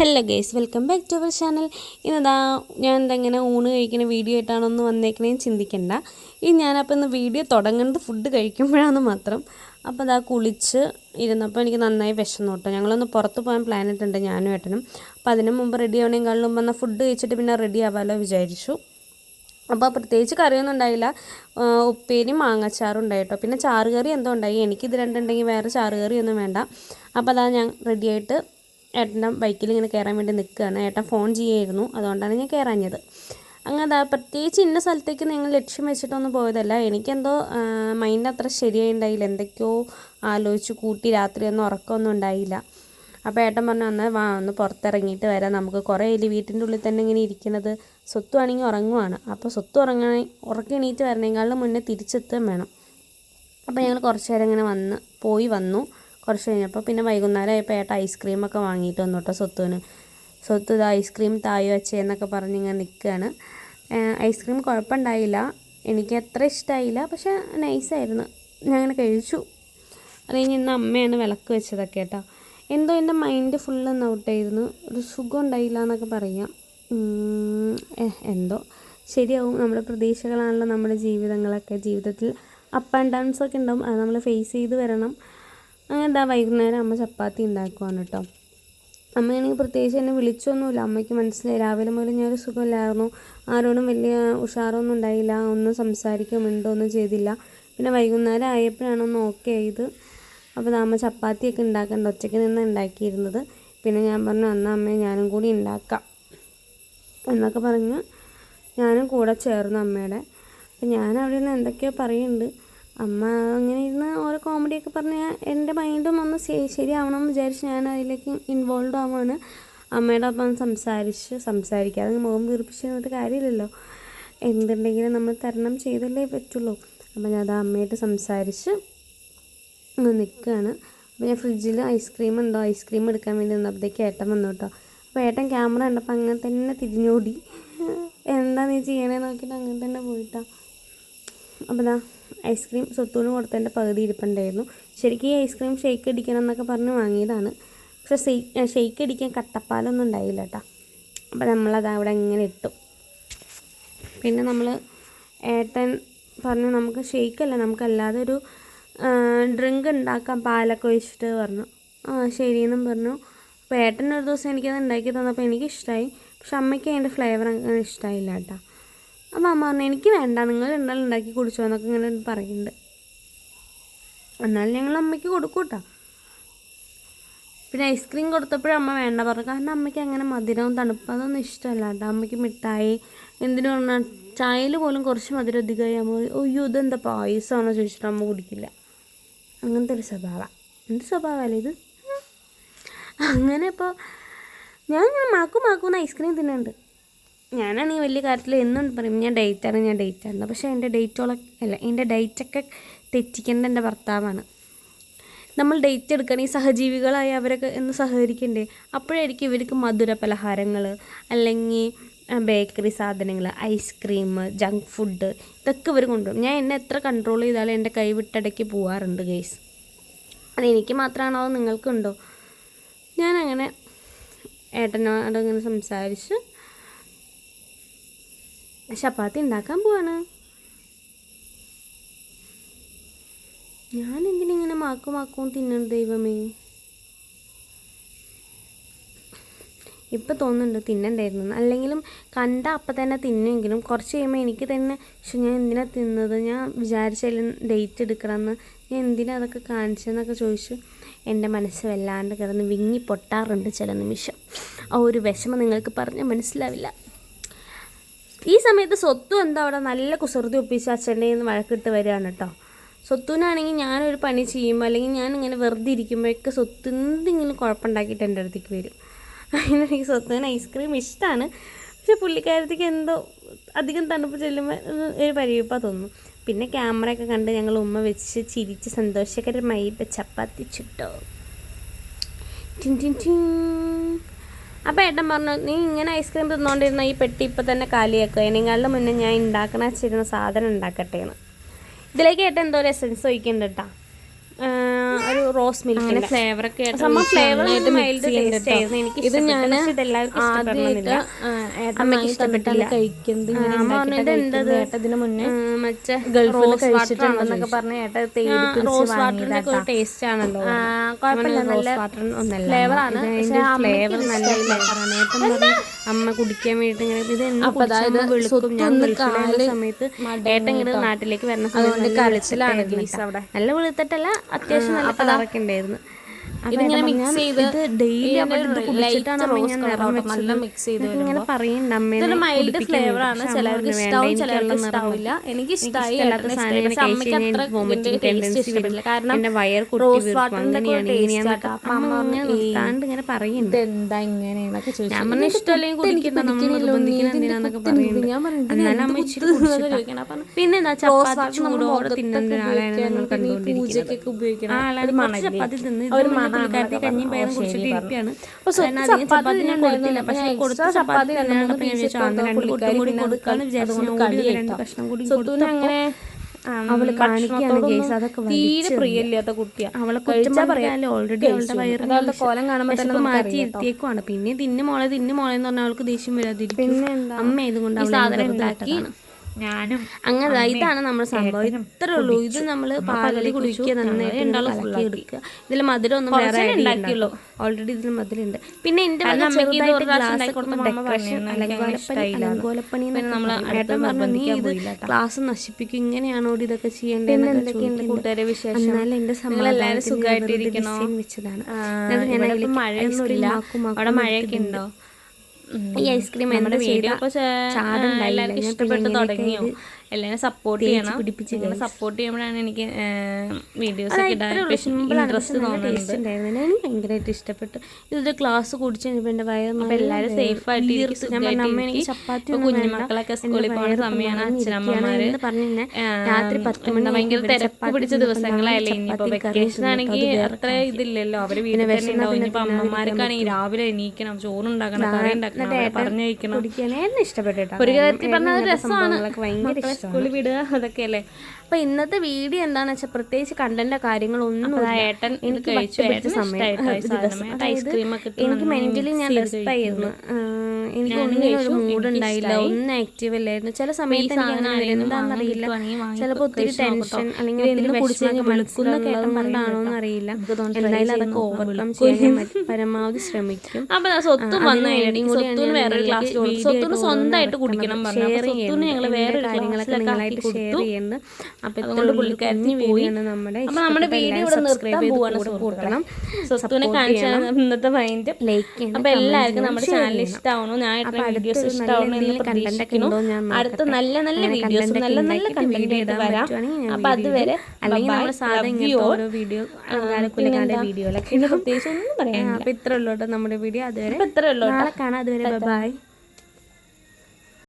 Hello guys welcome back to our channel ഇന്നതാ ഞാൻ എന്തെങ്ങനെ ഊണ് കഴിക്കുന്ന വീഡിയോ ആയിട്ടാണോ ഒന്ന് ചിന്തിക്കണ്ട. ഈ ഞാനപ്പോൾ ഇന്ന് വീഡിയോ തുടങ്ങുന്നത് ഫുഡ് കഴിക്കുമ്പോഴാണ് മാത്രം. അപ്പോൾ അതാ കുളിച്ച് ഇരുന്നപ്പോൾ എനിക്ക് നന്നായി വിശന്നു കേട്ടോ ഞങ്ങളൊന്ന് പുറത്ത് പോകാൻ പ്ലാൻ ഇട്ടുണ്ട് ഞാനും ഏട്ടനും. അപ്പോൾ അതിന് മുമ്പ് റെഡി ആവണേക്കാളും മുമ്പ് എന്നാൽ ഫുഡ് കഴിച്ചിട്ട് പിന്നെ റെഡി ആവാമല്ലോ വിചാരിച്ചു. അപ്പോൾ പ്രത്യേകിച്ച് കറിയൊന്നും ഉണ്ടായില്ല. ഉപ്പേരി മാങ്ങച്ചാറും മാങ്ങാച്ചാറും ഉണ്ടായി കേട്ടോ പിന്നെ ചാറുകറി എന്തോ ഉണ്ടായി. എനിക്കിത് രണ്ടുണ്ടെങ്കിൽ വേറെ ചാറുകറി ഒന്നും വേണ്ട. അപ്പോൾ അതാ ഞാൻ റെഡിയായിട്ട് ഏട്ടന്റെ ബൈക്കിൽ ഇങ്ങനെ കയറാൻ വേണ്ടി നിൽക്കുകയാണ്. ഏട്ടൻ ഫോൺ ചെയ്യായിരുന്നു അതുകൊണ്ടാണ് ഞാൻ കയറാഞ്ഞത്. അങ്ങനെ പ്രത്യേകിച്ച് ഇന്ന സ്ഥലത്തേക്ക് നിങ്ങൾ ലക്ഷ്യം വെച്ചിട്ടൊന്നും പോയതല്ല. എനിക്കെന്തോ മൈൻഡ് അത്ര ശരിയായി ഉണ്ടായില്ല എന്തൊക്കെയോ ആലോചിച്ച് കൂട്ടി രാത്രിയൊന്നും ഉറക്കമൊന്നും ഉണ്ടായില്ല. അപ്പോൾ ഏട്ടൻ പറഞ്ഞു വന്ന് വാ ഒന്ന് പുറത്തിറങ്ങിയിട്ട് വരാം. നമുക്ക് കുറേ ഇല്ല വീട്ടിന്റെ ഉള്ളിൽ തന്നെ ഇങ്ങനെ ഇരിക്കുന്നത് സ്വത്ത് ഉറങ്ങുവാണ്. അപ്പോൾ സ്വത്ത് ഉറങ്ങണ ഉറക്കി എണീറ്റ് വരണേക്കാളും മുന്നേ തിരിച്ചെത്തുകയും വേണം. അപ്പോൾ ഞങ്ങൾ കുറച്ച് നേരം ഇങ്ങനെ വന്ന് പോയി വന്നു. കുറച്ച് കഴിഞ്ഞപ്പോൾ പിന്നെ വൈകുന്നേരം ആയപ്പോൾ ഏട്ട ഐസ്ക്രീമൊക്കെ വാങ്ങിയിട്ട് വന്നു കേട്ടോ സ്വത്തുവിന്. സ്വത്ത് ഇത് ഐസ്ക്രീം തായോ വെച്ചേന്നൊക്കെ പറഞ്ഞ് ഇങ്ങനെ നിൽക്കുകയാണ്. ഐസ്ക്രീം കുഴപ്പമുണ്ടായില്ല. എനിക്ക് അത്ര ഇഷ്ടമായില്ല പക്ഷേ നൈസായിരുന്നു. ഞാൻ അങ്ങനെ കഴിച്ചു. അത് കഴിഞ്ഞ് ഇന്ന് അമ്മയാണ് വിളക്ക് വെച്ചതൊക്കെ കേട്ടോ. എന്തോ എന്റെ മൈൻഡ് ഫുള്ള് ഔട്ടായിരുന്നു ഒരു സുഖം ഉണ്ടായില്ല എന്നൊക്കെ പറയാം. എന്തോ. ശരിയാവും. നമ്മുടെ പ്രതീക്ഷകളാണല്ലോ നമ്മുടെ ജീവിതങ്ങളൊക്കെ. ജീവിതത്തിൽ അപ്പ് ആൻഡ് ഡൗൺസ് ഒക്കെ ഉണ്ടാവും. അത് നമ്മൾ ഫേസ് ചെയ്ത് വരണം. അങ്ങനെ എന്താ വൈകുന്നേരം അമ്മ ചപ്പാത്തി ഉണ്ടാക്കുവാണ് കേട്ടോ അമ്മയാണെങ്കിൽ പ്രത്യേകിച്ച് എന്നെ വിളിച്ചൊന്നുമില്ല. അമ്മയ്ക്ക് മനസ്സിലായി. രാവിലെ മുതൽ ഞാനൊരു സുഖമില്ലായിരുന്നു. ആരോടും വലിയ ഉഷാറൊന്നും ഉണ്ടായില്ല. ഒന്നും സംസാരിക്കുകയോ ഉണ്ടോ ഒന്നും ചെയ്തില്ല. പിന്നെ വൈകുന്നേരം ആയപ്പോഴാണ് ഒന്ന് ഓക്കെ ആയത്. അപ്പോൾ അമ്മ ചപ്പാത്തിയൊക്കെ ഉണ്ടാക്കണ്ട. ഒറ്റയ്ക്ക് നിന്ന് ഉണ്ടാക്കിയിരുന്നത്. പിന്നെ ഞാൻ പറഞ്ഞു അന്ന് അമ്മയെ ഞാനും കൂടി ഉണ്ടാക്കാം. എന്നൊക്കെ പറഞ്ഞ് ഞാനും കൂടെ ചേർന്നു അമ്മയുടെ. അപ്പം ഞാൻ അവിടെ നിന്ന് എന്തൊക്കെയോ പറയുന്നുണ്ട്. അമ്മ അങ്ങനെ ഇരുന്ന് ഓരോ കോമഡിയൊക്കെ പറഞ്ഞ് എന്റെ മൈൻഡും ഒന്ന് ശരി- ശരിയാവണം എന്ന് വിചാരിച്ച് ഞാൻ അതിലേക്ക് ഇൻവോൾവ് ആവുകയാണ് അമ്മയുടെ ഒപ്പം സംസാരിച്ച് സംസാരിക്കാതെ മുഖം വീർപ്പിച്ച് നിന്നിട്ട് കാര്യമില്ലല്ലോ. എന്തുണ്ടെങ്കിലും നമ്മൾ തരണം ചെയ്തല്ലേ പറ്റുള്ളൂ. അപ്പം ഞാൻ അത് അമ്മയായിട്ട് സംസാരിച്ച് നിൽക്കുകയാണ്. അപ്പോൾ ഞാൻ ഫ്രിഡ്ജിൽ ഐസ്ക്രീം ഉണ്ടോ? ഐസ്ക്രീം എടുക്കാൻ വേണ്ടി നിന്നപ്പോഴത്തേക്ക് ഏട്ടൻ വന്നു കേട്ടോ. അപ്പോൾ ഏട്ടൻ ക്യാമറ കണ്ടപ്പോൾ അങ്ങനെ തന്നെ തിരിഞ്ഞോടി. എന്താ നീ ചെയ്യണേ നോക്കിയിട്ട് അങ്ങനെ തന്നെ പോയിട്ടാ. അപ്പോൾ ദാ ഐസ്ക്രീം സ്വത്തൂന് കൊടുത്തതിന്റെ പകുതി ഇരിപ്പുണ്ടായിരുന്നു. ശരിക്കും ഈ ഐസ്ക്രീം ഷെയ്ക്ക് അടിക്കണം എന്നൊക്കെ പറഞ്ഞ് വാങ്ങിയതാണ്. പക്ഷേ ഷെയ്ക്ക് അടിക്കാൻ കട്ടപ്പാലൊന്നും ഉണ്ടായില്ല കേട്ടോ. അപ്പോൾ നമ്മളത് അവിടെ ഇങ്ങനെ ഇട്ടു. പിന്നെ നമ്മൾ ഏട്ടൻ പറഞ്ഞു നമുക്ക് ഷെയ്ക്കല്ല നമുക്കല്ലാതെ ഒരു ഡ്രിങ്ക് ഉണ്ടാക്കാം പാലൊക്കെ ഒഴിച്ചിട്ട് പറഞ്ഞു. ആ ശരിയെന്നും പറഞ്ഞു. അപ്പോൾ ഏട്ടൻ ഒരു ദിവസം എനിക്കത് ഉണ്ടാക്കി തന്നപ്പോൾ എനിക്കിഷ്ടമായി പക്ഷെ അമ്മയ്ക്ക് അതിന്റെ ഫ്ലേവർ അങ്ങനെ ഇഷ്ടമായില്ല കേട്ടോ. അപ്പോൾ അമ്മ പറഞ്ഞു എനിക്ക് വേണ്ട നിങ്ങൾ രണ്ടാളും ഉണ്ടാക്കി കുടിച്ചോ എന്നൊക്കെ ഇങ്ങനെ പറയുന്നുണ്ട്. എന്നാലും ഞങ്ങൾ അമ്മയ്ക്ക് കൊടുക്കൂട്ടോ പിന്നെ ഐസ്ക്രീം കൊടുത്തപ്പോഴും അമ്മ വേണ്ട പറഞ്ഞു. കാരണം അമ്മയ്ക്ക് അങ്ങനെ മധുരവും തണുപ്പും അതൊന്നും ഇഷ്ടമല്ല കേട്ടോ അമ്മയ്ക്ക് മിഠായി എന്തിനു പറഞ്ഞാൽ ചായയിൽ പോലും കുറച്ച് മധുരം അധികമായി അമ്മ അയ്യോ ഇതെന്താ പായസമാണോ ചോദിച്ചിട്ട് അമ്മ കുടിക്കില്ല. അങ്ങനത്തെ ഒരു സ്വഭാവം. എന്ത് സ്വഭാവമല്ലേ ഇത്? അങ്ങനെ ഇപ്പോൾ ഞാൻ ഇങ്ങനെ മാക്കും മാക്കും ഐസ്ക്രീം തിന്നുന്നുണ്ട്. ഞാനാണെങ്കിൽ വലിയ കാര്യത്തിൽ എന്നും പറയും ഞാൻ ഡേറ്റാണ് ഞാൻ ഡേറ്റാണ് പക്ഷേ എന്റെ ഡേറ്റോളൊക്കെ അല്ല എന്റെ ഡേറ്റൊക്കെ തെറ്റിക്കേണ്ട എന്റെ ഭർത്താവാണ്. നമ്മൾ ഡേറ്റ് എടുക്കണം ഈ സഹജീവികളായി അവരൊക്കെ എന്ന് സഹകരിക്കണ്ടേ? അപ്പോഴായിരിക്കും ഇവർക്ക് മധുര പലഹാരങ്ങൾ അല്ലെങ്കിൽ ബേക്കറി സാധനങ്ങൾ ഐസ്ക്രീം ജങ്ക് ഫുഡ് ഇതൊക്കെ ഇവർ കൊണ്ടുപോകും ഞാൻ എന്നെ എത്ര കൺട്രോൾ ചെയ്താലും എന്റെ കൈ വിട്ടടക്കി പോവാറുണ്ട് ഗേസ്. അതെനിക്ക് മാത്രമാണോ നിങ്ങൾക്കുണ്ടോ? ഞാനങ്ങനെ ഏട്ടനോട് ഇങ്ങനെ സംസാരിച്ച് ചപ്പാത്തി ഉണ്ടാക്കാൻ പോവാണ്. ഞാൻ എന്തിനിങ്ങനെ മാക്കും മാക്കും തിന്നണം ദൈവമേ? ഇപ്പം തോന്നുന്നുണ്ട് തിന്നണ്ടായിരുന്നു. അല്ലെങ്കിലും കണ്ട അപ്പം തന്നെ തിന്നുമെങ്കിലും കുറച്ച് കഴിയുമ്പോൾ എനിക്ക് തന്നെ പക്ഷെ ഞാൻ എന്തിനാ തിന്നത്? ഞാൻ വിചാരിച്ചാലും ഡേറ്റ് എടുക്കണമെന്ന്. ഞാൻ എന്തിനാ അതൊക്കെ കാണിച്ചതെന്നൊക്കെ ചോദിച്ചു എന്റെ മനസ്സ് വല്ലാണ്ട് കിടന്ന് വിങ്ങി പൊട്ടാറുണ്ട് ചില നിമിഷം. ആ ഒരു വിഷമം നിങ്ങൾക്ക് പറഞ്ഞാൽ മനസ്സിലാവില്ല. ഈ സമയത്ത് സ്വത്തു എന്താ അവിടെ? നല്ല കുസൃതി ഒപ്പിച്ച് അച്ഛന്റെ നിന്ന് വഴക്കിട്ട് വരികയാണ് കേട്ടോ. സ്വത്തുവിനാണെങ്കിൽ ഞാനൊരു പണി ചെയ്യുമ്പോൾ അല്ലെങ്കിൽ ഞാൻ ഇങ്ങനെ വെറുതെ ഇരിക്കുമ്പോഴൊക്കെ സ്വത്ത് എന്തെങ്കിലും കുഴപ്പമുണ്ടാക്കിയിട്ട് എന്റെ അടുത്തേക്ക് വരും. അങ്ങനെ എനിക്ക് സ്വത്തുവിന് ഐസ്ക്രീം ഇഷ്ടമാണ്. പക്ഷെ പുള്ളിക്കാരത്തേക്ക് എന്തോ അധികം തണുപ്പ് ചെല്ലുമ്പോൾ ഒരു പരിവപ്പാ തോന്നുന്നു. പിന്നെ ക്യാമറയൊക്കെ കണ്ട് ഞങ്ങൾ ഉമ്മ വെച്ച് ചിരിച്ച് സന്തോഷകരമായി ചപ്പാത്തി ചുട്ടോ. ടിൻ ടിൻ ടിൻ. അപ്പോൾ ഏട്ടൻ പറഞ്ഞു നീ ഇങ്ങനെ ഐസ്ക്രീം തിന്നുകൊണ്ടിരുന്ന ഈ പെട്ടി ഇപ്പം തന്നെ കാലിയാക്കുക ഇനിങ്ങളുടെ മുന്നേ ഞാൻ ഉണ്ടാക്കണ വെച്ചിരുന്ന സാധനം ഉണ്ടാക്കട്ടെ എന്ന്. ഇതിലേക്ക് ഏട്ടൻ എന്തോ ഒരു എസൻസ് ഒഴിക്കുന്നുണ്ട് കേട്ടോ ഒരു റോസ് മിൽക്കിന്റെ ഫ്ലേവർ ഒക്കെ ആയിട്ട് ഇത് ഞാൻ അമ്മയ്ക്ക് ഇഷ്ടപ്പെട്ടില്ല കഴിക്കുന്നത് മുന്നേ? മറ്റേ ഗൾഫിൽ റോസ് കഴിച്ചിട്ടുണ്ടെന്നൊക്കെ പറഞ്ഞ ഏട്ട തേടി റോസ് വാട്ടറിന്റെ ഒരു ടേസ്റ്റ് ആണല്ലോ. കുഴപ്പമില്ല. നല്ല ഫ്ലേവർ ആണ്. ഫ്ലേവർ നല്ല അമ്മ കുടിക്കാൻ വേണ്ടിട്ട് ഇങ്ങനെ ഇത് എന്ന് വിളിക്കും. വെളുക്കും ഞാൻ വിളിക്കുന്ന സമയത്ത് ഏട്ടൻ ഇങ്ങനെ നാട്ടിലേക്ക് വരുന്ന സമയത്ത് നല്ല വെളുത്തിട്ടല്ല അത്യാവശ്യം നല്ല കളറൊക്കെ ഉണ്ടായിരുന്നു. ഇതിങ്ങനെ മിക്സ് ചെയ്ത് നല്ല മിക്സ് ചെയ്ത് ഇതൊരു മൈൽഡ് ഫ്ലേവർ ആണ്. ചിലർക്ക് ഇഷ്ടാവും ചിലർക്ക് ഇഷ്ടാവില്ല. എനിക്ക് ഇഷ്ടമായി. അമ്മയ്ക്ക് അത്ര tendency ഇഷ്ടപ്പെട്ടില്ല കാരണം റോസ്. വാട്ടറിന്റെ ടേസ്റ്റ് അമ്മ പറയുന്നുണ്ട് ഇതെന്താ ഇങ്ങനെയെന്നൊക്കെ ചോദിച്ചു ഇഷ്ടമല്ലെങ്കിൽ ഞാൻ കുടിച്ചിട്ടാ. പിന്നെ എന്താ ചപ്പാത്തി ചൂടോടെ തിന്നുന്ന ആളാണ് ഞങ്ങൾ കണ്ടുകൊണ്ടിരിക്കുന്നത് ചപ്പാത്തി തിന്ന് പുള്ളിക്കാരത്തി കഞ്ഞിയും പയറും കുടിച്ചിട്ട് ഇരിക്കുകയാണ്. അധികം ചപ്പാത്തി ഞാൻ കൊടുത്തില്ല. പക്ഷെ കൊടുത്ത ചപ്പാത്തി തന്നെയാണ് ഞാൻ piece വിചാരിച്ചു അന്ന് രണ്ട് പുള്ളിക്കാരി കൂടി പിന്നെ കൊടുക്കാന്ന് വിചാരിച്ചു ഞാൻ അതുകൊണ്ട് ഓടി കളി രണ്ട് കേട്ടോ. കഷ്ണം കൂടി കൊടുത്തപ്പോൾ അങ്ങനെ അവൾ കാണിക്കുകയാണ് തീരെ പ്രിയല്ലാത്ത കുട്ടിയാ. അവളെ കുറ്റം പറയാൻ ഓൾറെഡി അവളുടെ വയറിന്റെ കോലം കാണുമ്പോൾ തന്നെ മാറ്റി ഇരുത്തിയേക്കുവാണ് പിന്നെ തിന്നു മോളെ തിന്നു മോളെ എന്ന് പറഞ്ഞാൽ അവൾക്ക് ദേഷ്യം വരാതിരിക്കും? അമ്മ ഇതുകൊണ്ട് സാധനം അവളെ ഞാനും അങ്ങനെ ഇതാണ് നമ്മുടെ സംഭവം. ഇത്രേ ഉള്ളൂ. ഇത് നമ്മൾ പാലി കുടിക്കുക നന്നായിട്ട് എടുക്കുക. ഇതിൽ മധുരം ഒന്നും വേറെ ഉണ്ടാക്കിയുള്ളൂ ഓൾറെഡി ഇതിൽ മധുരം ഉണ്ട് പിന്നെ ഇത് ക്ലാസ് നശിപ്പിക്കും. ഇങ്ങനെയാണോ ഇതൊക്കെ ചെയ്യേണ്ടത് വിശേഷം? സുഖമായിട്ടിരിക്കണോ? വെച്ചതാണ് ഞാൻ ഇവിടെ മഴയൊന്നുമില്ല. അവിടെ മഴയൊക്കെ ഉണ്ടോ? ഈ ഐസ്ക്രീം നമ്മുടെ എന്താ വീഡിയോ ചെയ്ത ഒക്കെ ചാടുണ്ടായില്ല. ഞാൻ ഇഷ്ടപ്പെട്ട് തുടങ്ങിയോ എല്ലാവരും സപ്പോർട്ട് ചെയ്യണം. പിടിപ്പിച്ച്. സപ്പോർട്ട് ചെയ്യുമ്പോഴാണ് എനിക്ക് വീഡിയോസ് ഒക്കെ ഇടാൻ. ഇൻട്രസ്റ്റ് തോന്നുന്നത് ഭയങ്കരമായിട്ട് ഇഷ്ടപ്പെട്ടു. ഇതൊരു ക്ലാസ് കുടിച്ചു കഴിഞ്ഞപ്പോൾ എന്റെ വയറ് എല്ലാവരും സേഫ് ആയിട്ട്. ഞാൻ അമ്മ എനിക്ക് ചപ്പാത്തി കുഞ്ഞുമക്കളൊക്കെ സ്കൂളിൽ പോകുന്ന സമയമാണ് അച്ഛനമ്മമാര്. പറഞ്ഞ് രാത്രി പത്ത് മണി ഭയങ്കര തിരക്ക് പിടിച്ച ദിവസങ്ങളായാലേ ദിവസങ്ങളല്ലേ ഞാൻ ഇനിയിപ്പോ വെക്കേഷൻ ആണെങ്കിൽ അത്ര. ഇതില്ലല്ലോ. അവർ വീട്ടിൽ തന്നെ ഉണ്ടാവും അമ്മമാർക്കാണെങ്കിൽ രാവിലെ എണീക്കണം ചോറുണ്ടാക്കണം കറി ഉണ്ടാക്കണം പറഞ്ഞയക്കണം ഒരു കാര്യത്തിൽ പറഞ്ഞ രസമാണ്. ഭയങ്കര രസമാണ് സ്കൂളിൽ വിടുക അതൊക്കെ അല്ലേ അപ്പൊ ഇന്നത്തെ വീഡിയോ എന്താണെന്ന് വെച്ചാൽ പ്രത്യേകിച്ച് കണ്ടന്റ് കാര്യങ്ങളൊന്നും ഏട്ടൻ എനിക്ക് എനിക്ക് മെന്റലി ഞാൻ ഡെസ്പായിരുന്നു എനിക്ക് ഒന്നിനും ഒരു മൂഡ് ഉണ്ടായില്ല. ഒന്നും ആക്റ്റീവ് അല്ലായിരുന്നു ചില സമയത്ത് എനിക്ക് വാങ്ങി ചിലപ്പോൾ ഒത്തിരി ടെൻഷൻ അല്ലെങ്കിൽ എന്തെങ്കിലും കുടിച്ച് കഴിഞ്ഞാൽ എന്നറിയില്ല നമുക്ക് ഇതൊന്ന് try എന്തായാലും അതൊക്കെ ഓവർകം. ചെയ്യാൻ പരമാവധി ശ്രമിക്കും. അപ്പൊ സ്വത്തും വന്നു. കഴിഞ്ഞാൽ ക്ലാസ് ആയിട്ട് സ്വന്തമായിട്ട് കുടിക്കണം ഇതിന്റെ വേറൊരു കാര്യങ്ങളൊക്കെ കൊടുത്തു. ചെയ്യുന്നുണ്ട് അതുകൊണ്ട് പോയി. നമ്മുടെ അപ്പൊ നമ്മുടെ വീഡിയോ ഇവിടെ നിർത്താൻ പോവാണ് സുഹൃത്തുക്കളെ. സ്വത്തുവിനെ ഇന്നത്തെ മൈൻഡ് അപ്പൊ എല്ലാവർക്കും നമ്മുടെ ചാനൽ ഞാൻ വീഡിയോസ് എന്ന് പ്രതീക്ഷിക്കുന്നു. അടുത്ത നല്ല നല്ല വീഡിയോസ് നല്ല നല്ല കണ്ടന്റ് ആയിട്ട് വരാം. അപ്പൊ അതുവരെ. അല്ലെങ്കിൽ സാധാരണ വീഡിയോ വീഡിയോയിലൊക്കെ പ്രത്യേകിച്ച് ഒന്നും പറയാം അപ്പൊ ഇത്ര ഉള്ളൂ നമ്മുടെ വീഡിയോ അതുവരെ ഇത്ര ഇത്രേ ഉള്ളൂ നാളെ കാണാം. അതുവരെ ബൈ.